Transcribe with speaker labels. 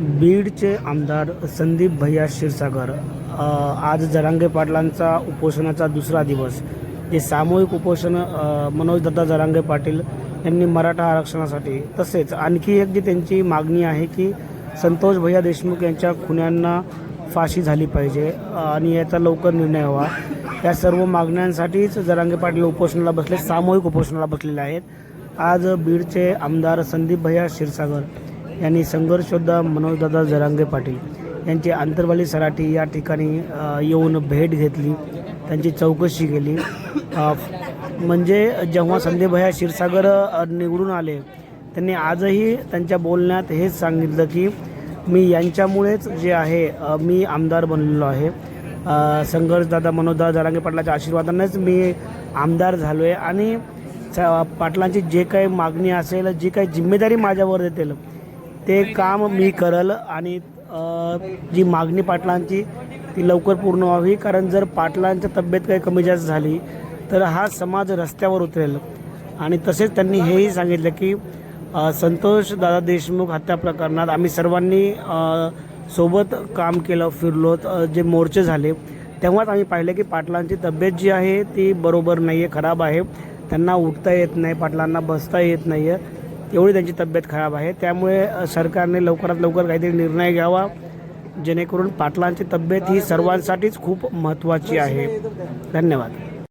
Speaker 1: बीडचे आमदार संदीप भैया क्षीरसागर आज जरांगे पाटलांचा उपोषणाचा दुसरा दिवस. जे सामूहिक उपोषण अ, मनोजदत्ता जरांगे पाटील यांनी मराठा आरक्षणासाठी. तसेच आणखी एक जी त्यांची मागणी आहे की संतोष भैया देशमुख यांच्या खुन्यांना फाशी झाली पाहिजे आणि याचा लवकर निर्णय व्हावा या सर्व मागण्यांसाठीच जरांगे पाटील उपोषणाला बसले सामूहिक उपोषणाला बसलेले आहेत. आज बीडचे आमदार संदीप भैया क्षीरसागर यांनी संघर्षोद्धा मनोजदादा जरांगे पाटील यांची आंतरवाली सराठी या ठिकाणी येऊन भेट घेतली त्यांची चौकशी केली. म्हणजे जेव्हा संदीप क्षीरसागर निवडून आले त्यांनी आजही त्यांच्या बोलण्यात हेच सांगितलं की मी यांच्यामुळेच जे आहे मी आमदार बनलेलो आहे. संघर्षदादा मनोजदादा जरांगे पाटलाच्या आशीर्वादानेच मी आमदार झालो आहे आणि स- पाटलांची जे काही मागणी असेल जी काही जिम्मेदारी माझ्यावर येतील ते काम मी करल आणि जी मागणी पाटलांची ती लवकर पूर्ण व्हावी. कारण जर पाटलांच्या तब्येत काही कमी जास्त झाली तर हा समाज रस्त्यावर उतरेल. आणि तसेच त्यांनी हेही सांगितलं की संतोष दादा देशमुख हत्या प्रकरणात आम्ही सर्वांनी सोबत काम केलं फिरलो. जे मोर्चे झाले तेव्हाच आम्ही पाहिलं की पाटलांची तब्येत जी आहे ती बरोबर नाही आहे खराब आहे. त्यांना उठता येत नाही पाटलांना बसता येत नाही आहे एवढी त्यांची तब्येत खराब आहे. त्यामुळे सरकारने लवकरात लवकर काहीतरी निर्णय घ्यावा. जेणेकरून पाटलांची तब्येत ही सर्वांसाठीच खूप महत्त्वाची आहे. धन्यवाद.